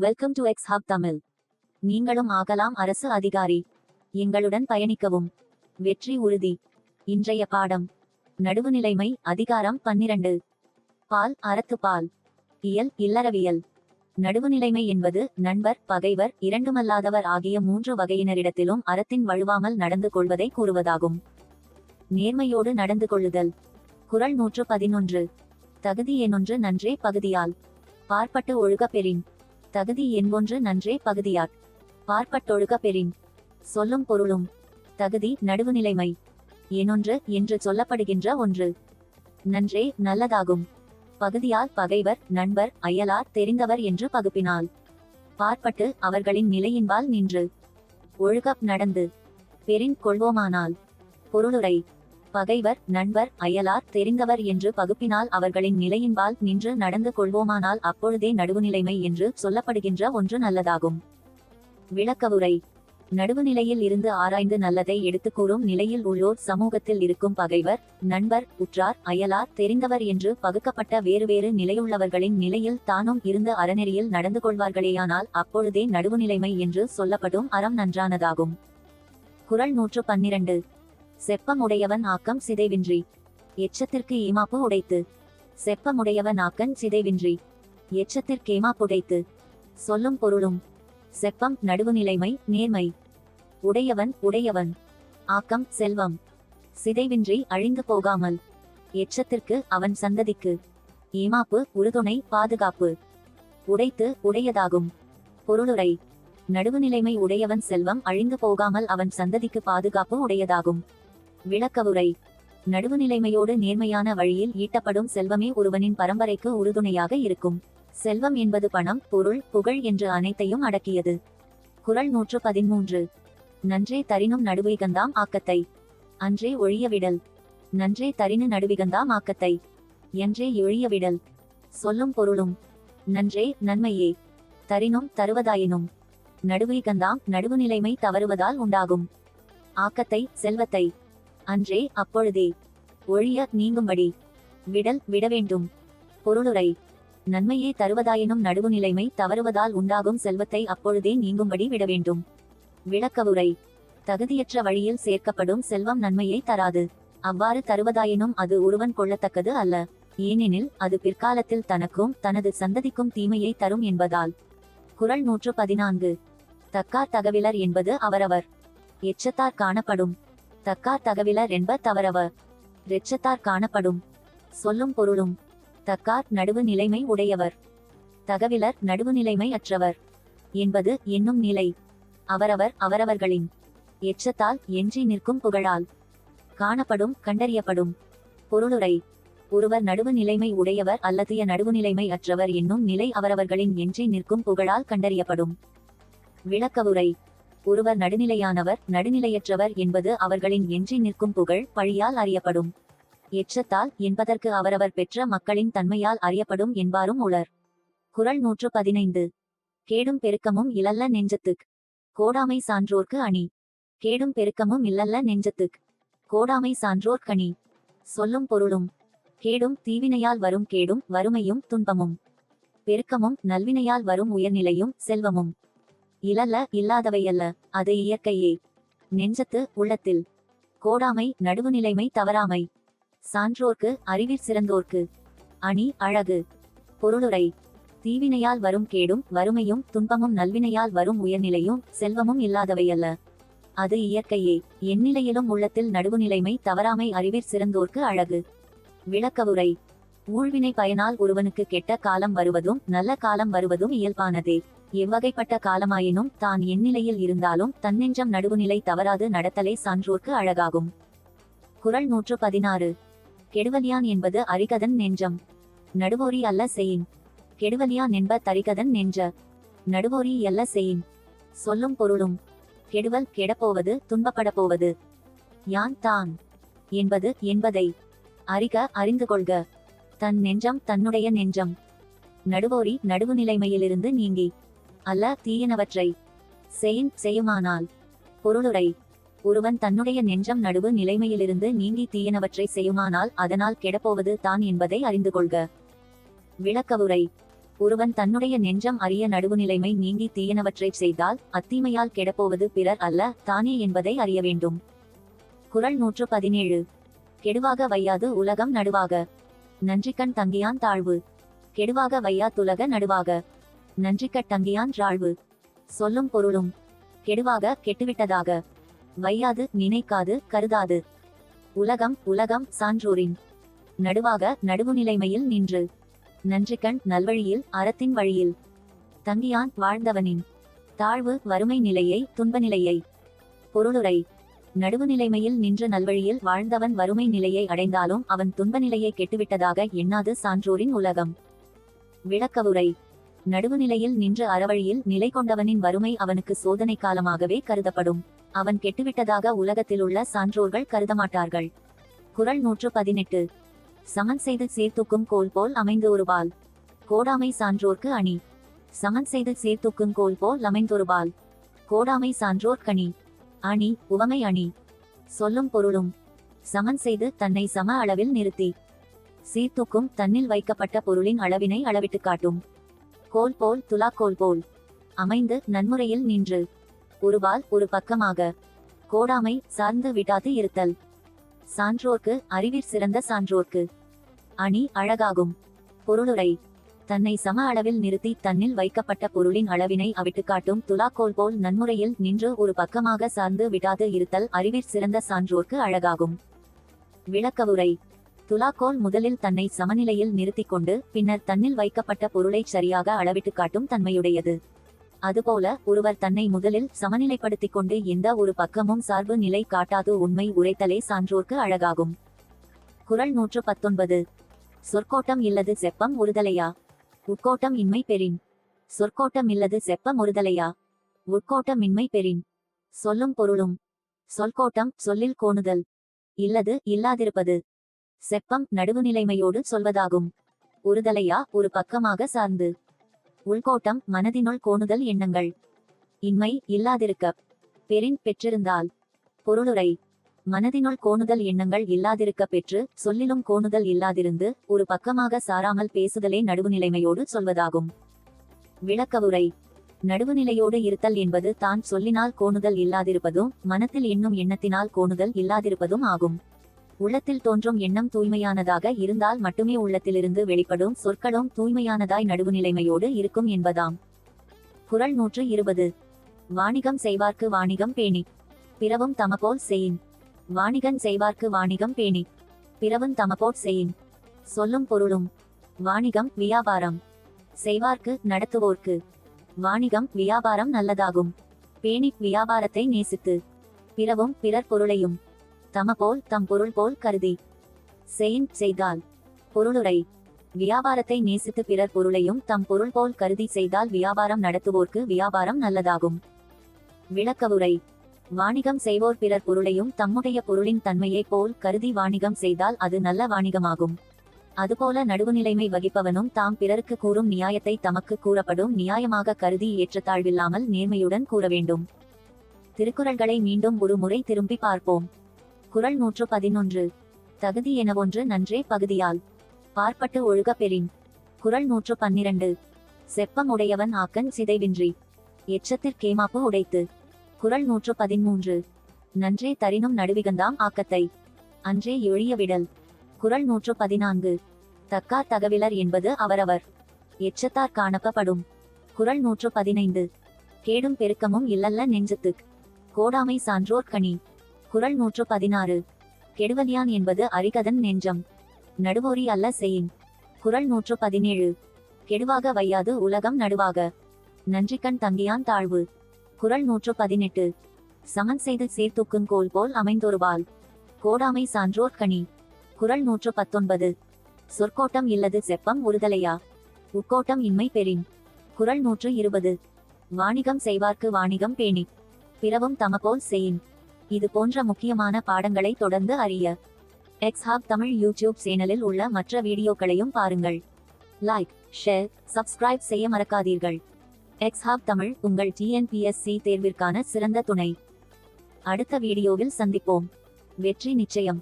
Welcome to X hub Tamil நீங்களும் ஆகலாம் அரசு அதிகாரி. எங்களுடன் பயணிக்கவும். வெற்றி உறுதி. இன்றைய பாடம். நடுவுநிலைமை அதிகாரம் பன்னிரண்டு. பால் அறத்து பால். இயல் இல்லறவியல். நடுவுநிலைமை என்பது நண்பர் பகைவர் இரண்டுமல்லாதவர் ஆகிய மூன்று வகையினரிடத்திலும் அறத்தின் வழுவாமல் நடந்து கொள்வதை கூறுவதாகும். நேர்மையோடு நடந்து கொள்ளுதல். குரல் நூற்று பதினொன்று. தகுதி என்னொன்று நன்றே பகுதியால். பார்ப்பட்டு ஒழுக பெறின். தகுதி என்பொன்று நன்றே பகுதியாட். பார்ப்பட்டொழுக பெறின். சொல்லும் பொருளும். தகுதி நடுவுநிலைமை. எனொன்று என்று சொல்லப்படுகின்ற ஒன்று. நன்றே நல்லதாகும். பகுதியால் பகைவர் நண்பர் அயலார் தெரிந்தவர் என்று பகுப்பினால். பார்ப்பட்டு அவர்களின் நிலையின்பால் நின்று. ஒழுகப் நடந்து. பெரின் கொள்வோமானால். பொருளுரை. பகைவர் நண்பர் அயலார் தெரிந்தவர் என்று பகுப்பினால் அவர்களின் நிலையின்பால் நின்று நடந்து கொள்வோமானால் அப்பொழுதே நடுவுநிலைமை என்று சொல்லப்படுகின்ற ஒன்று நல்லதாகும். விளக்கவுரை. நடுவுநிலையில் இருந்து ஆராய்ந்து நல்லதை எடுத்துக் கூறும் நிலையில் உள்ளோர் சமூகத்தில் இருக்கும் பகைவர் நண்பர் உற்றார் அயலார் தெரிந்தவர் என்று பகுக்கப்பட்ட வேறு வேறு நிலையுள்ளவர்களின் நிலையில் தானும் இருந்து அறநெறியில் நடந்து கொள்வார்களேயானால் அப்பொழுதே நடுவுநிலைமை என்று சொல்லப்படும் அறம் நன்றானதாகும். குரல் நூற்று பன்னிரண்டு. செப்பம் உடையவன் ஆக்கம் சிதைவின்றி. எச்சத்திற்கு ஏமாப்பு உடைத்து. செப்பமுடையவன் ஆக்கன் சிதைவின்றி. எச்சத்திற்கேமாப்புடைத்து சொல்லும் பொருளும். செப்பம் நடுவுநிலைமை நேர்மை. உடையவன் உடையவன். ஆக்கம் செல்வம். சிதைவின்றி அழிந்து போகாமல். எச்சத்திற்கு அவன் சந்ததிக்கு. ஏமாப்பு உறுதுணை பாதுகாப்பு. உடைத்து உடையதாகும். பொருளுரை. நடுவுநிலைமை உடையவன் செல்வம் அழிந்து போகாமல் அவன் சந்ததிக்கு பாதுகாப்பு உடையதாகும். விளக்கவுரை. நடுவுநிலைமையோடு நேர்மையான வழியில் ஈட்டப்படும் செல்வமே ஒருவனின் பரம்பரைக்கு உறுதுணையாக இருக்கும். செல்வம் என்பது பணம் பொருள் புகழ் என்று அனைத்தையும் அடக்கியது. குறள் நூற்று பதிமூன்று நன்றே தரினும் நடுவிகந்தாம் ஆக்கத்தை. அன்றே ஒழியவிடல் நன்றே தரினு நடுவிகந்தாம் ஆக்கத்தை. என்றே ஒழியவிடல் சொல்லும் பொருளும். நன்றே நன்மையே. தரினும் தருவதாயினும். நடுவிகந்தாம் நடுவுநிலைமை தவறுவதால் உண்டாகும். ஆக்கத்தை செல்வத்தை. அன்றே அப்பொழுதே. ஒழிய நீங்கும்படி. விடல் விட வேண்டும் பொருளுரை. நன்மையே தருவதாயினும் நடுவுநிலைமை தவறுவதால் உண்டாகும் செல்வத்தை அப்பொழுதே நீங்கும்படி விட வேண்டும் விளக்கவுரை. தகுதியற்ற வழியில் சேர்க்கப்படும் செல்வம் நன்மையை தராது. அவ்வாறு தருவதாயினும் அது ஒருவன் கொள்ளத்தக்கது அல்ல. ஏனெனில் அது பிற்காலத்தில் தனக்கும் தனது சந்ததிக்கும் தீமையை தரும் என்பதால். குரல் நூற்று பதினான்கு. தக்கார் தகவிலர் என்பது அவரவர். எச்சத்தார் காணப்படும். தக்கார் தகவிலர் என்ப தவறவ. ரெச்சத்தார் காணப்படும். சொல்லும் பொருளும். தக்கார் நடுவு நிலைமை உடையவர். தகவிலர் நடுவுநிலைமை அற்றவர். என்பது என்னும் நிலை. அவரவர் அவரவர்களின். எச்சத்தால் எஞ்சி நிற்கும் புகழால். காணப்படும் கண்டறியப்படும். பொருளுரை. ஒருவர் நடுவு நிலைமை உடையவர் அல்லது நடுவுநிலைமை அற்றவர் என்னும் நிலை அவரவர்களின் எஞ்சி நிற்கும் புகழால் கண்டறியப்படும். விளக்கவுரை. ஒருவர் நடுநிலையானவர் நடுநிலையற்றவர் என்பது அவர்களின் என்றி நிற்கும் புகழ் பழியால் அறியப்படும். எச்சத்தால் என்பதற்கு அவரவர் பெற்ற மக்களின் தன்மையால் அறியப்படும் என்பாரும் உளர். குரல் நூற்று பதினைந்து. கேடும் பெருக்கமும் இலல்ல நெஞ்சத்துக். கோடாமை சான்றோர்க்கு அணி. கேடும் பெருக்கமும் இல்லல்ல நெஞ்சத்துக். கோடாமை சான்றோர் கணி சொல்லும் பொருளும். கேடும் தீவினையால் வரும் கேடும் வறுமையும் துன்பமும். பெருக்கமும் நல்வினையால் வரும் உயர்நிலையும் செல்வமும். இலல்ல இல்லாதவையல்ல அது இயற்கையே. நெஞ்சத்து உள்ளத்தில். கோடாமை நடுவுநிலைமை தவறாமை. சான்றோர்க்கு அறிவிற் சிறந்தோர்க்கு. அணி அழகு. பொருளுரை. தீவினையால் வரும் கேடும் வறுமையும் துன்பமும் நல்வினையால் வரும் உயர்நிலையும் செல்வமும் இல்லாதவையல்ல. அது இயற்கையே. எந்நிலையிலும் உள்ளத்தில் நடுவுநிலைமை தவறாமை அறிவிற் சிறந்தோர்க்கு அழகு. விளக்கவுரை. ஊழ்வினை பயனால் ஒருவனுக்கு கெட்ட காலம் வருவதும் நல்ல காலம் வருவதும் இயல்பானதே. எவ்வகைப்பட்ட காலமாயினும் தான் எந்நிலையில் இருந்தாலும் தன்னெஞ்சம் நடுவுநிலை தவறாது நடத்தலே சான்றோர்க்கு அழகாகும். குறள் நூற்று பதினாறு. கெடுவலியான் என்பது அரிகதன் நெஞ்சம். நடுவோரி அல்ல செயின். கெடுவலியான் என்ப தரிகதன் நெஞ்ச. நடுவோரி அல்ல செயின். சொல்லும் பொருளும். கெடுவல் கெடப்போவது துன்பப்படப் போவது யான் தான். என்பது என்பதை. அறிக அறிந்து கொள்க. தன் நெஞ்சம் தன்னுடைய நெஞ்சம். நடுவோரி நடுவுநிலைமையிலிருந்து நீங்கி. அல்ல தீயனவற்றை செயின் செய்யுமானால். பொருளுரை ஒருவன் தன்னுடைய நெஞ்சம் நடுவு நிலைமையிலிருந்து நீங்கி தீயனவற்றை செய்யுமானால் அதனால் கெடப்போவது தான் என்பதை அறிந்து கொள்க. விளக்கவுரை ஒருவன் தன்னுடைய நெஞ்சம் அறிய நடுவுநிலைமை நீங்கி தீயனவற்றை செய்தால் அத்தீமையால் கெடப்போவது பிறர் அல்ல தானே என்பதை அறிய வேண்டும். குரல் நூற்று பதினேழு. கெடுவாக வையாது உலகம் நடுவாக. நன்றிக்கண் தங்கியான் தாழ்வு. கெடுவாக வையா துலக நடுவாக. நன்றிக்கட் கட்டங்கியான் ராழ்வு. சொல்லும் பொருளும் கெடுவாக கெட்டுவிட்டதாக. வையாது நினைக்காது கருதாது. உலகம் உலகம் சான்றோரின். நடுவாக நடுவுநிலைமையில் நின்று. நன்றிக்கண் நல்வழியில் அறத்தின் வழியில். தங்கியான் வாழ்ந்தவனின். தாழ்வு வறுமை நிலையை துன்ப நிலையை பொருளுரை. நடுவுநிலைமையில் நின்ற நல்வழியில் வாழ்ந்தவன் வறுமை நிலையை அடைந்தாலும் அவன் துன்ப நிலையை கெட்டுவிட்டதாக எண்ணாது சான்றோரின் உலகம். விளக்கவுரை. நடுவுநிலையில் நின்று அறவழியில் நிலை கொண்டவனின் வறுமை அவனுக்கு சோதனை காலமாகவே கருதப்படும். அவன் கெட்டுவிட்டதாக உலகத்திலுள்ள சான்றோர்கள் கருதமாட்டார்கள். குரல் நூற்று பதினெட்டு. சமன் செய்து சேர்த்துக்கும் கோல் போல் அமைந்து ஒருபால் கோடாமை சான்றோர்க்கு அணி. சமன் செய்து சேர்த்துக்கும் கோல் போல் அமைந்தொருபால் கோடாமை சான்றோர் கணி அணி உவமை அணி. சொல்லும் பொருளும். சமன் செய்து தன்னை சம அளவில் நிறுத்தி. சீர்தூக்கும் தன்னில் வைக்கப்பட்ட பொருளின் அளவினை அளவிட்டு காட்டும். கோல் போல் துலாக்கோல் போல். அமைந்து நன்முறையில் நின்று. ஒருபால் ஒரு பக்கமாக. கோடாமை சார்ந்து விடாது இருத்தல். சான்றோர்க்கு அறிவிற் சிறந்த சான்றோர்க்கு. அணி அழகாகும். பொருளுரை. தன்னை சம அளவில் நிறுத்தி தன்னில் வைக்கப்பட்ட பொருளின் அளவினை அவிட்டு காட்டும் துலாக்கோல் போல் நன்முறையில் நின்று ஒரு பக்கமாக சார்ந்து விடாது இருத்தல் அறிவிற் சிறந்த சான்றோர்க்கு அழகாகும். விளக்கவுரை. துலாக்கோல் முதலில் தன்னை சமநிலையில் நிறுத்திக் கொண்டு பின்னர் தன்னில் வைக்கப்பட்ட பொருளைச் சரியாக அளவிட்டு காட்டும் தன்மையுடையது. அதுபோல ஒருவர் தன்னை முதலில் சமநிலைப்படுத்திக் கொண்டு எந்த ஒரு பக்கமும் சார்பு நிலை காட்டாது உண்மை உரைத்தலே சான்றோர்க்கு அழகாகும். குரல் நூற்று பத்தொன்பது. சொற்கோட்டம் இல்லது செப்பம் ஒருதலையா? உட்கோட்டம் இன்மை பெறின். சொற்கோட்டம் இல்லது செப்பம் ஒருதலையா? உட்கோட்டம் இன்மை பெறின். சொல்லும் பொருளும். சொல்கோட்டம் சொல்லில் கோணுதல். இல்லது இல்லாதிருப்பது. செப்பம் நடுவுநிலைமையோடு சொல்வதாகும். ஒருதலையா ஒரு பக்கமாக சார்ந்து. உள்கோட்டம் மனதினுள் கோணுதல் எண்ணங்கள். இன்மை இல்லாதிருக்க. பெரின் பெற்றிருந்தால். பொருளுரை. மனதினுள் கோணுதல் எண்ணங்கள் இல்லாதிருக்க பெற்று சொல்லிலும் கோணுதல் இல்லாதிருந்து ஒரு பக்கமாக சாராமல் பேசுதலே நடுவுநிலைமையோடு சொல்வதாகும். விளக்கவுரை. நடுவுநிலையோடு இருத்தல் என்பது தான் சொல்லினால் கோணுதல் இல்லாதிருப்பதும் மனத்தில் எண்ணும் எண்ணத்தினால் கோணுதல் இல்லாதிருப்பதும் ஆகும். உள்ளத்தில் தோன்றும் எண்ணம் தூய்மையானதாக இருந்தால் மட்டுமே உள்ளத்திலிருந்து வெளிப்படும் சொற்களும் தூய்மையானதாய் நடுவுநிலைமையோடு இருக்கும் என்பதாம். குரல் நூற்று இருபது. வாணிகம் செய்வார்க்கு வாணிகம் பேணி. பிறவும் தமபோல் செயின் வாணிகன் செய்வார்க்கு வாணிகம் பேணி. பிறவும் தமபோல் செயின் சொல்லும் பொருளும். வாணிகம் வியாபாரம். செய்வார்க்கு நடத்துவோர்க்கு. வாணிகம் வியாபாரம் நல்லதாகும். பேணி வியாபாரத்தை நேசித்து. பிறவும் பிறர் பொருளையும். தம போல் தம் பொருள் போல் கருதி. செயின் செய்தால் பொருளுரை. வியாபாரத்தை நேசித்து பிறர் பொருளையும் தம் பொருள் போல் கருதி செய்தால் வியாபாரம் நடத்துவோர்க்கு வியாபாரம் நல்லதாகும். விளக்கவுரை. வாணிகம் செய்வோர் பிறர் பொருளையும் தம்முடைய பொருளின் தன்மையை போல் கருதி வாணிகம் செய்தால் அது நல்ல வாணிகமாகும். அதுபோல நடுவுநிலைமை வகிப்பவனும் தாம் பிறருக்கு கூறும் நியாயத்தை தமக்கு கூறப்படும் நியாயமாக கருதி ஏற்றத்தாழ்வில்லாமல் நேர்மையுடன் கூற வேண்டும் திருக்குறள்களை மீண்டும் ஒரு முறை திரும்பி பார்ப்போம். குரல் நூற்று பதினொன்று. தகுதி என ஒன்று நன்றே பகுதியால். பார்ப்பட்டு ஒழுக பெறின். குரல் நூற்று பன்னிரண்டு. செப்பம் உடையவன் ஆக்கன் சிதைவின்றி. எச்சத்திற்கேமாப்பு உடைத்து. குரல் நூற்று பதிமூன்று. நன்றே தரினும் நடுவிகந்தாம் ஆக்கத்தை. அன்றே எழிய விடல். குரல் நூற்று பதினான்கு. தக்கார் தகவிலர் என்பது அவரவர். எச்சத்தார் காணப்படும். குரல் நூற்று பதினைந்து. கேடும் பெருக்கமும் இல்லல்ல நெஞ்சத்துக். கோடாமை சான்றோர் கனி. குரல் நூற்று பதினாறு. கெடுவலியான் என்பது அரிகதன் நெஞ்சம். நடுவோரி அல்ல செயின். குரல் நூற்று பதினேழு. கெடுவாக வையாது உலகம் நடுவாக. நன்றிக்கண் தங்கியான் தாழ்வு. குரல் நூற்று பதினெட்டு. சமன் செய்து சீர்தூக்கும் கோல் போல் அமைந்தொருவாள். கோடாமை சான்றோர் கனி. குரல் நூற்று பத்தொன்பது. சொற்கோட்டம் இல்லது செப்பம் உறுதலையா? உட்கோட்டம் இன்மை பெறின். குரல் நூற்று இருபது. வாணிகம் செய்வார்க்கு வாணிகம் பேணி. பிறவும் தமபோல் செயின் இது போன்ற முக்கியமான பாடங்களை தொடர்ந்து அறிய எக்ஸ் ஹாப் தமிழ் யூடியூப் சேனலில் உள்ள மற்ற வீடியோக்களையும் பாருங்கள். லைக் ஷேர் சப்ஸ்கிரைப் செய்ய மறக்காதீர்கள். எக்ஸ் ஹாப் தமிழ் உங்கள் டிஎன்பிஎஸ்சி தேர்விற்கான சிறந்த துணை. அடுத்த வீடியோவில் சந்திப்போம். வெற்றி நிச்சயம்.